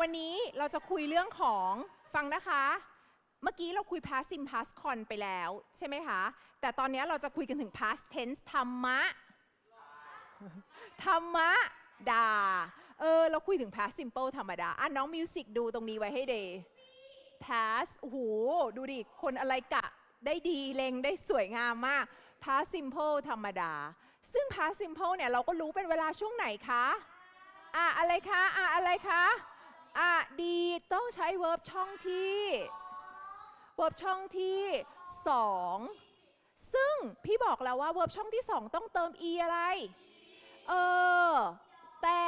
วันนี้เราจะคุยเรื่องของฟังนะคะ เมื่อกี้เราคุย past sim past con ไปแล้ว ใช่ไหมคะ แต่ตอนนี้เราจะคุยกันถึง past tense ธรรมะ ธรรมะดา เออ เราคุยถึง past simple ธรรมดา อะ น้องมิวสิกดูตรงนี้ไว้ให้เด past โอ้โห ดูดิ คนอะไรกะ ได้ดีเลงได้สวยงามมาก past simple ธรรมดา ซึ่ง past simple เนี่ย เราก็รู้เป็นเวลาช่วงไหนคะ อะ อะไรคะ อะ อะไรคะ อดีต้องใช้ verb ช่องที่ verb ช่องที่สองซึ่งพี่บอกแล้วว่า verb ช่องที่สองต้องเติม e อะไร เออ แต่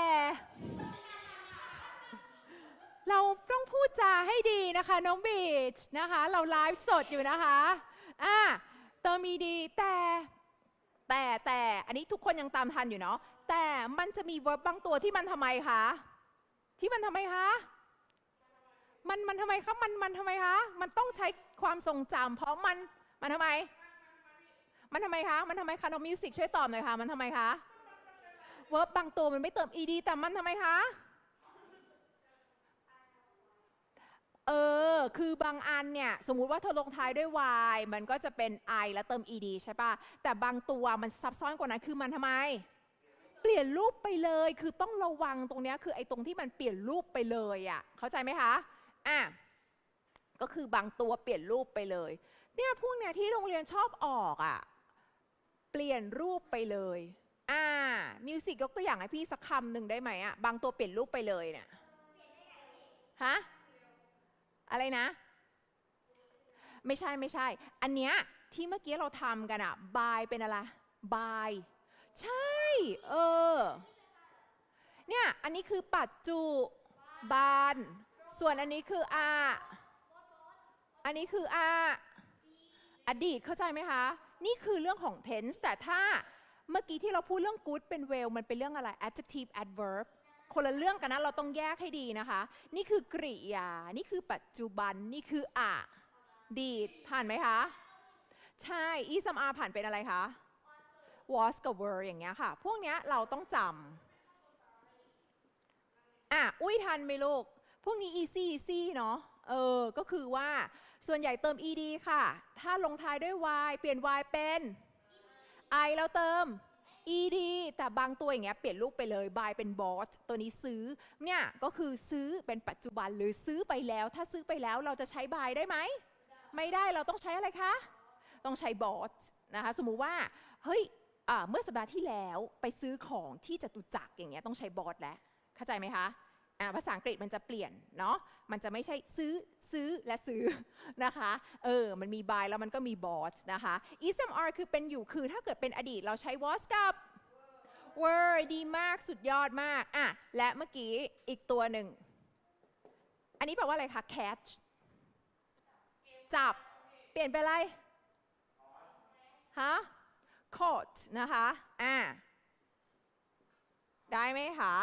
เราต้องพูดจาให้ดีนะคะ น้องบีชนะคะ เราไลฟ์สดอยู่นะคะอะเติม ed แต่แต่แต่อันนี้ทุกคนยังตามทันอยู่เนาะแต่มันจะมี verb บางตัวที่มันทำไมคะ ที่มันทำไมคะมันมันทำไมคะมันมันทำไมคะมันต้องใช้ความทรงจำเพราะมันมันทำไม มันทำไมคะมันทำไมคะน้องมิวสิกช่วยตอบหน่อยค่ะมันทำไมคะเวิร์บบางตัวมันไม่เติม ed แต่มันทำไมคะเออ คือบางอันเนี่ย สมมุติว่าเธอลงท้ายด้วย y มันก็จะเป็น i แล้วเติม ed ใช่ปะแต่บางตัวมันซับซ้อนกว่านั้น คือมันทำไม ปลี่ยนรูปไปเลย คือต้องระวังตรงนี้คือไอ้ตรงที่มันเปลี่ยนรูปไปเลยอะ่ะ เข้าใจไหมคะอะก็คือบางตัวเปลี่ยนรูปไปเลย เนี่ยพวกเนี้ยที่โรงเรียนชอบออกอะ่ะ เปลี่ยนรูปไปเลย อ่า มิวสิกยกตัวอย่างให้พี่สักคำหนึ่งได้ไหมอะ่ะ บางตัวเปลี่ยนรูปไปเลยเนี่ยฮะ อะไรนะ ไม่ใช่ไม่ใช่ อันเนี้ยที่เมื่อกี้เราทำกันอะบายเป็นอะไร บาย ใช่ เออ เนี่ย อันนี้คือปัจจุบัน ส่วนอันนี้คืออาอันนี้คืออาอดีตเข้าใจไหมคะ นี่คือเรื่องของ tense แต่ถ้าเมื่อกี้ที่เราพูดเรื่อง good เป็น well มันเป็นเรื่องอะไร adjective adverb คนละเรื่องกันนะ เราต้องแยกให้ดีนะคะ นี่คือกริยา นี่คือปัจจุบัน นี่คืออดีต ผ่านไหมคะ ใช่ e s m r ผ่านเป็นอะไรคะ was กับ were อย่างเงี้ยค่ะ พวกเนี้ยเราต้องจำอะอุ้ยทันไหมลูก พวกนี้ easy easy เนาะเออ ก็คือว่าส่วนใหญ่เติม ed ค่ะ ถ้าลงท้ายด้วย y เปลี่ยน y เป็น i แล้วเติม ed แต่บางตัวอย่างเงี้ยเปลี่ยนรูปไปเลย buy เป็น bought ตัวนี้ซื้อ เนี่ยก็คือซื้อเป็นปัจจุบันหรือซื้อไปแล้ว ถ้าซื้อไปแล้วเราจะใช้ buy ได้ไหม ไม่ได้เราต้องใช้อะไรคะ ต้องใช้ bought นะคะ สมมุติว่า เฮ้ย เมื่อสัปดาห์ที่แล้วไปซื้อของที่จตุจักรอย่างเงี้ยต้องใช้ bought แล้วเข้าใจไหมคะภาษาอังกฤษมันจะเปลี่ยนเนาะมันจะไม่ใช่ซื้อซื้อและซื้อนะคะเออมันมี buy แล้วมันก็มี bought นะคะ ismr คือเป็นอยู่คือถ้าเกิดเป็นอดีตเราใช้ was กับ were ดีมากสุดยอดมากอะและเมื่อกี้อีกตัวหนึ่ง อันนี้แปลว่าอะไรคะ catch จับ เปลี่ยนเป็นอะไรฮะ coat นะคะอ่าได้ไหมคะ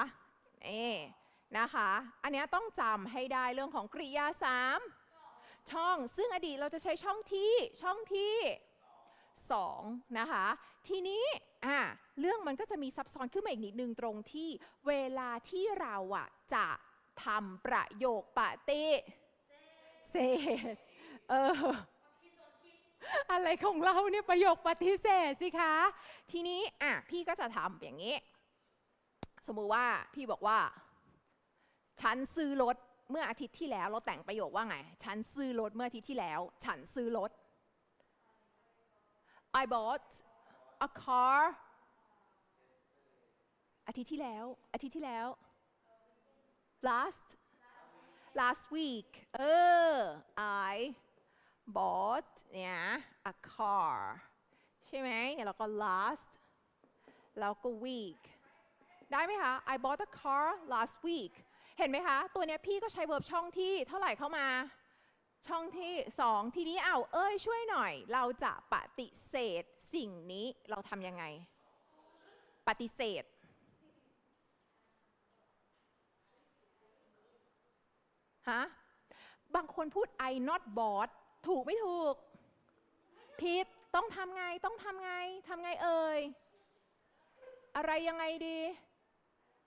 นี่นะคะ อันนี้ต้องจำให้ได้เรื่องของกริยาสามช่อง ซึ่งอดีตเราจะใช้ช่องที่ ช่องที่สองนะคะ ทีนี้อ่าเรื่องมันก็จะมีซับซ้อนขึ้นมาอีกนิดนึงตรงที่เวลาที่เราอะจะทำประโยคปฏิเสธเออ อะไรของเราเนี่ยประโยคปฏิเสธสิคะ ทีนี้อะพี่ก็จะทำอย่างนี้ สมมุติว่าพี่บอกว่า ฉันซื้อรถเมื่ออาทิตย์ที่แล้ว เราแต่งประโยคว่าไง ฉันซื้อรถเมื่ออาทิตย์ที่แล้ว ฉันซื้อรถ I bought a car อาทิตย์ที่แล้ว อาทิตย์ที่แล้ว last last week เออ I bought เนี่ย a car ใช่ไหมแล้วก็ last แล้วก็ week ได้ไหมคะ I bought a car last week เห็นไหมคะ ตัวเนี้ยพี่ก็ใช้ verb ช่องที่เท่าไหร่เข้ามาช่องที่สองทีนี้เอาเอ้ยช่วยหน่อย เราจะปฏิเสธสิ่งนี้เราทำยังไง ปฏิเสธ ฮะ บางคนพูด I not bought ถูกไม่ถูกผิดต้องทำไงต้องทำไงทำไงเอ่ยอะไรยังไงดี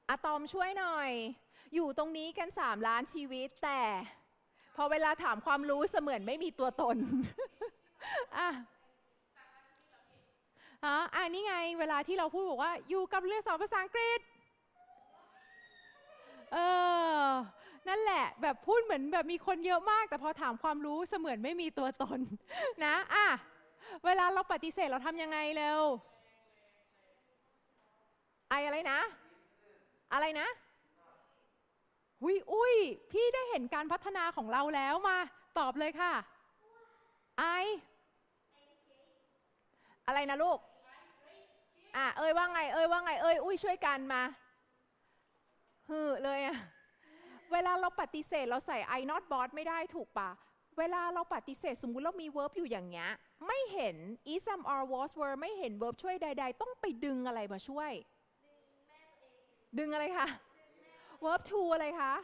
อะตอมช่วยหน่อย อยู่ตรงนี้กัน 3 ล้านชีวิตแต่ พอเวลาถามความรู้เสมือนไม่มีตัวตนอะอ๋ออะนี่ไง เวลาที่เราพูดบอกว่า อยู่กับเรื่องสอนภาษาอังกฤษ เออ นั่นแหละแบบพูดเหมือนแบบมีคนเยอะมาก แต่พอถามความรู้เสมือนไม่มีตัวตนนะอะเวลาเราปฏิเสธเราทำยังไงเร็วไออะไรนะ อะไรนะหุยอุ้ยพี่ได้เห็นการพัฒนาของเราแล้วมา ตอบเลยค่ะ ไอ อะไรนะลูกอะเอ้ยว่าไง เอ้ยว่าไง เอ้ยอุ้ยช่วยกันมาฮือเลยอะ เวลาเราปฏิเสธเราใส่ I not bought ไม่ได้ถูกปะเวลาเราปฏิเสธสมมุติเรามี verb อยู่อย่างเงี้ย ไม่เห็น is some or was were ไม่เห็น verb ช่วยใด ๆ ต้องไปดึงอะไรมาช่วย ดึงอะไรคะ verb to อะไรคะ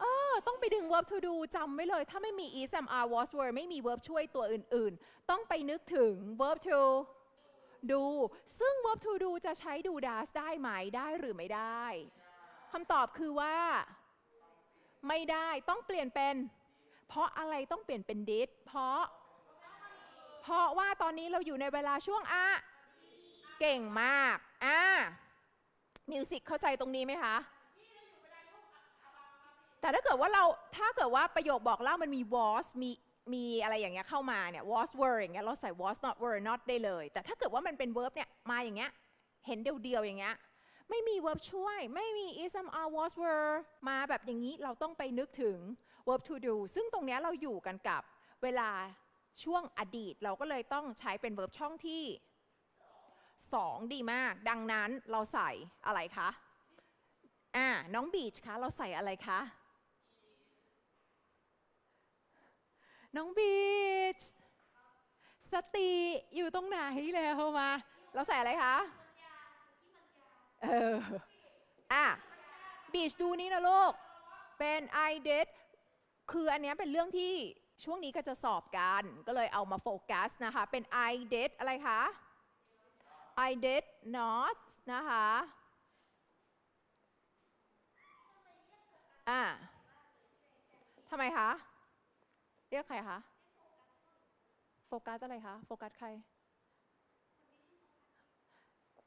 เออต้องไปดึง verb to do จำไว้เลย ถ้าไม่มี is some are was were ไม่มี verb ช่วยตัวอื่นๆ ต้องไปนึกถึง verb to do ซึ่ง verb to do จะใช้ do does ได้ไหมได้หรือไม่ได้คำตอบคือว่า ไม่ได้ต้องเปลี่ยนเป็น เพราะอะไรต้องเปลี่ยนเป็น did เพราะ เพราะว่าตอนนี้เราอยู่ในเวลาช่วงอะเก่งมากอ่ามิวสิกเข้าใจตรงนี้ไหมคะแต่ถ้าเกิดว่าเราถ้าเกิดว่าประโยคบอกเล่ามันมี was มีมีอะไรอย่างเงี้ยเข้ามาเนี่ย was were อย่างเงี้ยเราใส่ was not were not ได้เลย แต่ถ้าเกิดว่ามันเป็น verb เนี่ยมาอย่างเงี้ยเห็นเดียวๆอย่างเงี้ย ไม่มี verb ช่วย ไม่มี is some are was were มาแบบอย่างนี้เราต้องไปนึกถึง verb to do ซึ่งตรงนี้เราอยู่กันกับเวลาช่วงอดีต เราก็เลยต้องใช้เป็น verb ช่องที่ 2 ดีมาก ดังนั้นเราใส่อะไรคะอ่าน้องบีชคะเราใส่อะไรคะ น้องบีชสติอยู่ตรงไหนแล้วมา เราใส่อะไรคะ เออ อะบีชดูนี่นะลูก เป็น I did คืออันเนี้ยเป็นเรื่องที่ช่วงนี้ก็จะสอบกัน ก็เลยเอามาโฟกัสนะคะ เป็น I did อะไรคะ I did not นะคะ อะทำไมคะ เรียกใครคะ โฟกัสอะไรคะ โฟกัสใคร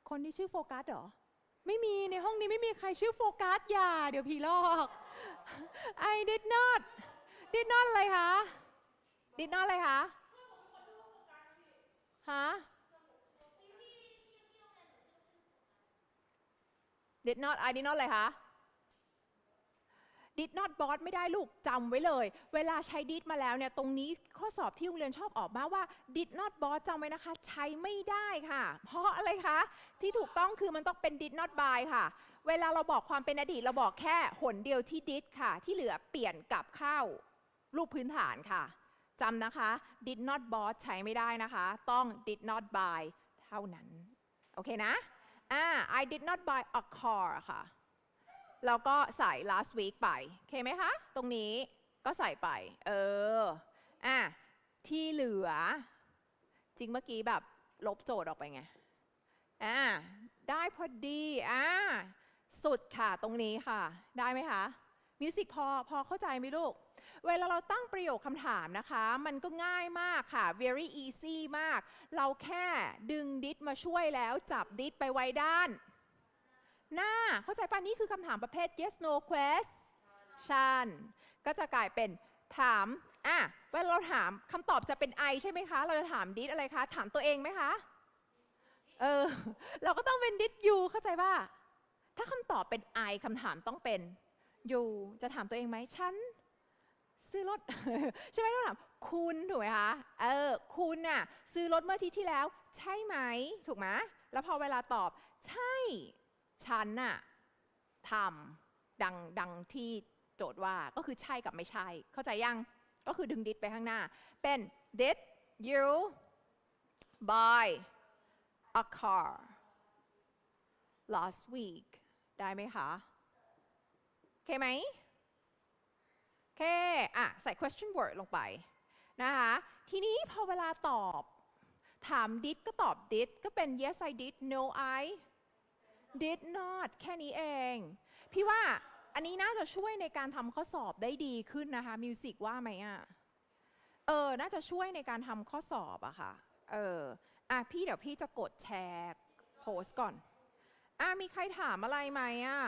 คนที่ชื่อโฟกัสเหรอ ไม่มีในห้องนี้ไม่มีใครชื่อโฟกัสอย่า เดี๋ยวผีหลอก I did not did not อะไรคะ did not อะไรคะฮะ did not I did not อะไรคะ did not bought ไม่ได้ลูกจำไว้เลย เวลาใช้ did มาแล้วเนี่ยตรงนี้ข้อสอบที่โรงเรียนชอบออกมาว่า did not bought จำไว้นะคะ ใช้ไม่ได้ค่ะ เพราะอะไรคะ ที่ถูกต้องคือมันต้องเป็น did not buy ค่ะ เวลาเราบอกความเป็นอดีตเราบอกแค่หนเดียวที่ did ค่ะ ที่เหลือเปลี่ยนกลับเข้ารูปพื้นฐานค่ะจำนะคะ did not bought ใช้ไม่ได้นะคะ ต้อง did not buy เท่านั้น โอเคนะอ่า I did not buy a car ค่ะ แล้วก็ใส่ last week ไปโอเคไหมคะ ตรงนี้ก็ใส่ไป เออ อะ ที่เหลือ จริงเมื่อกี้แบบลบโจทย์ออกไปไง อ่าได้พอดี อ่าสุดค่ะตรงนี้ค่ะ ได้ไหมคะ มิวสิกพอพอเข้าใจไหมลูก เวลาเราตั้งประโยคคำถามนะคะ มันก็ง่ายมากค่ะ very easy มาก เราแค่ดึงดิสมาช่วยแล้วจับดิสไปไว้ด้าน หน้า เข้าใจป่ะนี่คือคำถามประเภท yes no question ก็จะกลายเป็นถามอะเวลาเราถามคำตอบจะเป็น I ใช่ไหมคะ เราจะถามดิสอะไรคะ ถามตัวเองไหมคะ เออ เราก็ต้องเป็นดิส you เข้าใจป่ะ ถ้าคำตอบเป็น I คำถามต้องเป็น you จะถามตัวเองไหมฉันซื้อรถใช่ไหมต้องถามคุณถูกไหมคะเออคุณน่ะซื้อรถเมื่ออาทิตย์ที่แล้ว ใช่ไหม ถูกไหมแล้วพอเวลาตอบใช่ ฉันน่ะทำดังดังที่โจทย์ว่าก็คือใช่กับไม่ใช่ เข้าใจยังก็คือดึงดิดไปข้างหน้า เป็น did you buy a car last week ได้ไหมคะโอเคไหมโอเคอะใส่ question word ลงไปนะคะทีนี้พอเวลาตอบ ถาม did ก็ตอบ did ก็เป็น yes I did no I did not แค่นี้เอง พี่ว่าอันนี้น่าจะช่วยในการทำข้อสอบได้ดีขึ้นนะคะมิวสิกว่าไหมอะ เออ น่าจะช่วยในการทำข้อสอบอะค่ะ เออ อะพี่เดี๋ยวพี่จะกดแชร์โพสก่อน อะมีใครถามอะไรไหมอะ